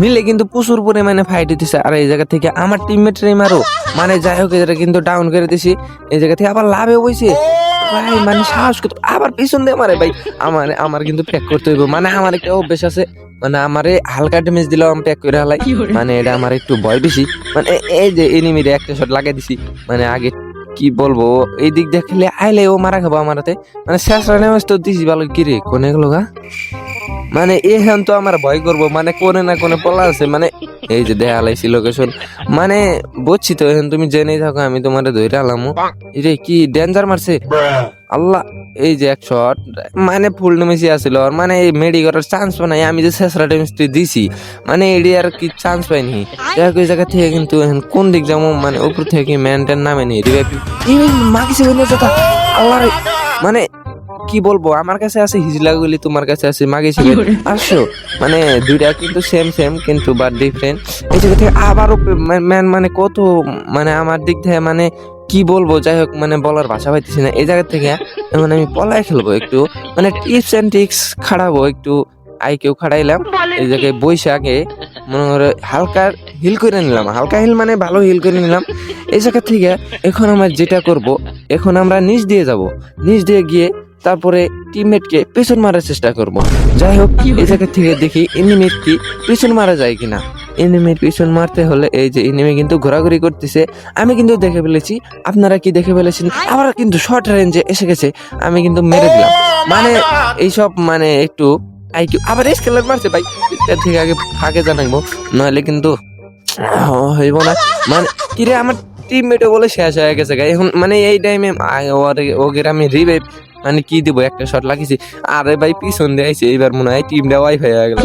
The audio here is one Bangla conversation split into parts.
মিলে কিন্তু প্রচুর পরিমাণে ফাইট হইতেছে। আর এই জায়গা থেকে আমার টিমমেটরাই মারো মানে যাই হোক এটা কিন্তু ডাউন করে দিছি। এই জায়গা থেকে আবার লাভে বইছে ভাই মানে সাহস কত? আবার পিছন দিয়ে মারে ভাই। আমার আমার কিন্তু প্যাক করতে হইব। মানে আমার একটা অভ্যেস আছে। মানে আমারে হালকা ড্যামেজ দিলেও আমি প্যাক করে হালাই। মানে এটা আমার একটু ভয় বেশি। মানে এই যে এনিমিরে একটা শট লাগাই দিছি। মানে আগে কি বলব এই দিক দেখলে আইলে ও মারা খাব আমার হাতে মানে শেষ রানে তো দিছি ভালো কি রে কোনে গেলো গা? মানে এখান তো আমার ভয় করব মানে কোনে না কোনে পলা আছে মানে এই যে দেখা লাইছি লোকেশন মানে বুঝছি তো এখন তুমি জেনেই থাকো আমি তোমার ধরে আলামো। রে কি ডেঞ্জার মারছে? আল্লাহ এই যে এক শট মানে ফুল নেমেছি আসছিল আর মানে এই মেডি করার চান্স নাই আমি যে শেষরা ডেমেজটি দিছি মানে এডি আর কি চান্স পাইনি ওই জায়গা থেকে কিন্তু কোন দিক যাব মানে উপর থেকে ম্যানটেন নামে নি মাগিছে আল্লাহ মানে কি বলব আমার কাছে আছে হিজলা গুলি তোমার কাছে আছে মাগিছে আসো মানে দুইটা কিন্তু সেম সেম কিন্তু বাট ডিফারেন্ট এই জায়গা থেকে আবারও ম্যান মানে কত মানে আমার দিক থেকে মানে কি বলব যাই হোক মানে বলার ভাষা পাইতেছি না। এই জায়গা থেকে এখন আমি পলায় খেলব একটু। মানে টিপস অ্যান্ড ট্রিক্স খাড়াবো একটু। আই কেউ খাড়াইলাম। এই জায়গায় বৈশাখে মনে করে হালকা হিল করে নিলাম। হালকা হিল মানে ভালো হিল করে নিলাম। এই জায়গা থেকে এখন আমরা যেটা করব এখন আমরা নিচ দিয়ে যাব। নিচ দিয়ে গিয়ে তারপরে টিমমেটকে পেছন মারার চেষ্টা করব। যাই হোক এই জায়গা থেকে দেখি এনিমির কি পিছন মারা যায় কিনা। এনিমির পিছন মারতে হলে এই যে এনিমি কিন্তু ঘোরাঘুরি করতেছে। আমি কিন্তু দেখে ফেলেছি আপনারা কি দেখে ফেলেছেন? আবার কিন্তু শর্ট রেঞ্জে এসে গেছে আমি কিন্তু মেরে দিলাম। মানে এইসব মানে একটু আইকিউ। আবার স্কেলার মারছে ভাই। থেকে আগে ফাঁকে জানাইবো নাহলে কিন্তু হইব না। মানে কিরে আমার টিমমেটও বলে শেষ হয়ে গেছে গা। এখন মানে এই টাইমে ওকে আমি রিভাইভ মানে কি দিব একটা শট লাগিয়েছি আরে ভাই পিছন দিয়ে আইছে এইবার মনে হয় টিমটা ওয়াইফাই হয়ে গেল।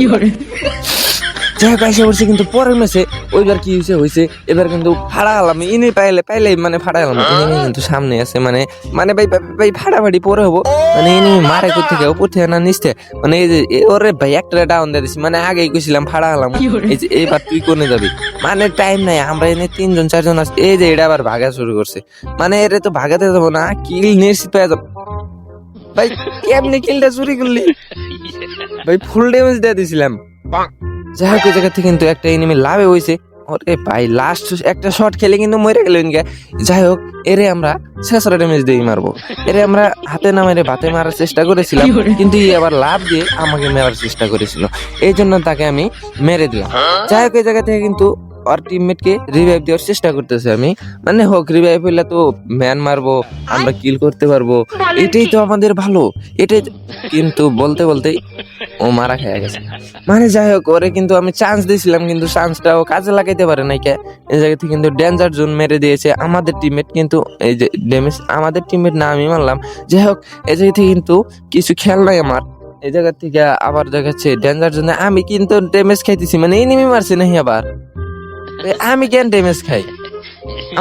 যাই হোক আইসা পড়ছে কিন্তু পরের ম্যাচে ওইবার কি হয়েছে হয়েছে এবার কিন্তু ফাড়া হলাম ইনি পাইলে পাইলে মানে ফাড়া হলাম ইনি কিন্তু সামনে আছে মানে মানে ভাই ভাই- ফাড়াফাড়ি পরে হব। মানে ইনি মারে কোথা থেকে উপর থেকে না নিচে মানে এই যে ওরে ভাই একটা ডাউন দিয়ে দিছি। মানে আগেই কইছিলাম ফাড়া হলাম এই যে এইবার তুই কোনে যাবি? মানে টাইম নাই আমরা এনে তিনজন চারজন আছি। এই যে এটা আবার ভাগা শুরু করছে। মানে এরে তো ভাগাতে যাব না কিল নিশ্চিত পেয়ে যাব। ভাই কেমনি কিলটা চুরি করলি? ভাই ফুল ড্যামেজ দিয়ে দিছিলাম। যাই হোক ওই জায়গা থেকে কিন্তু একটা এনিমি লাভে হয়েছে ওরে ভাই লাস্ট একটা শট খেলে কিন্তু মরে গেল যাই হোক এরে আমরা শেষরা ড্যামেজ দিয়ে মারবো। এরে আমরা হাতে না মেরে বাতে মারার চেষ্টা করেছিলাম কিন্তু ই আবার লাভ দিয়ে আমাকে মেরার চেষ্টা করেছিল। এই জন্য তাকে আমি মেরে দিলাম। যাই হোক এই জায়গা থেকে কিন্তু ওর টিমমেটকে রিভাইভ দেওয়ার চেষ্টা করতেছে আমি। মানে হোক রিভাইভ হইলে তো ম্যান মারবো, আমরা কিল করতে পারব। এটাই তো আমাদের ভালো। এটাই কিন্তু বলতে বলতেই ও মারা খেয়ে গেছে। মানে যাই হোক, ওরে কিন্তু আমি চান্স দিয়েছিলাম, কিন্তু চান্সটাও কাজে লাগাইতে পারে নাই কে। এই জায়গা থেকে কিন্তু ডেঞ্জার জোন মেরে দিয়েছে আমাদের টিমমেট কিন্তু এই যে ড্যামেজ আমাদের টিমমেট না, আমি মারলাম। যাই হোক, এই জায়গা থেকে কিন্তু কিছু খেয়াল নাই আমার। এই জায়গা থেকে আবার দেখাচ্ছে ডেঞ্জার জোনে আমি কিন্তু ড্যামেজ খাইতেছি মানে এনিমি মারছি নাহি আবার। আমি কেন ড্যামেজ খাই?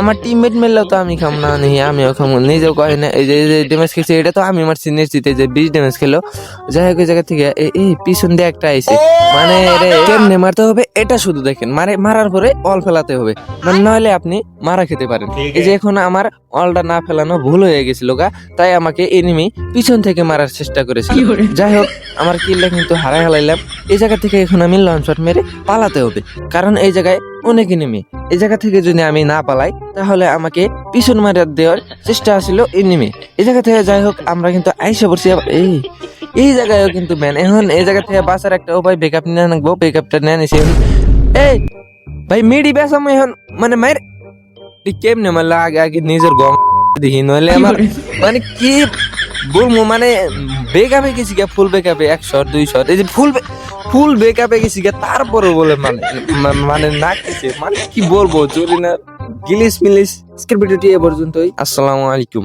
আমার টিমমেট মেললেও তো আমি খাম না নেই আমিও খাম নিজেও কয় না এই যে ড্যামেজ খেয়েছি এটা তো আমি আমার নিশ্চিত এই যে বিশ ড্যামেজ খেলো। যাই হোক জায়গা থেকে এই এই পিছন দিয়ে একটা আইছে। মানে কেমনে মারতে হবে এটা শুধু দেখেন মারে মারার পরে অল ফেলাতে হবে। মানে নইলে আপনি মারা খেতে পারেন। এই যে এখন আমার অলটা না ফেলানো ভুল হয়ে গেছিল গা তাই আমাকে এনিমি পিছন থেকে মারার চেষ্টা করেছিল যাই হোক আমার কিলটা কিন্তু হারাই হালাইলাম। এই জায়গা থেকে এখন আমি লঞ্চ মেরে পালাতে হবে। কারণ এই জায়গায় অনেক এনিমি এই জায়গা থেকে যদি আমি না পালাই, তাহলে আমাকে পিছন মারার দেওয়ার চেষ্টা আসছিল এনিমি এই জায়গা থেকে যাই হোক, আমরা কিন্তু আইসা পড়ছি। এই এই জায়গায়ও কিন্তু ম্যান এখন এই জায়গা থেকে বাঁচার একটা উপায় বেকআপ নিয়ে নাকবো বেকআপটা নিয়ে নিছি। এই, ভাই মিডি বেসাম এখন মানে এই কেমনে মারলা? আগে আগে নিজের গম দেখি, নইলে আমার মানে কি বলব মানে বেকাপে গেছি গা ফুল বেকাপে এক শট দুই শট এই যে ফুল ফুল বেকাপে গেছি গা তারপরে বলে মানে মানে না মানে কি বলব না গিলিস মিলিস, আজকের এ পর্যন্তই। আসসালামু আলাইকুম।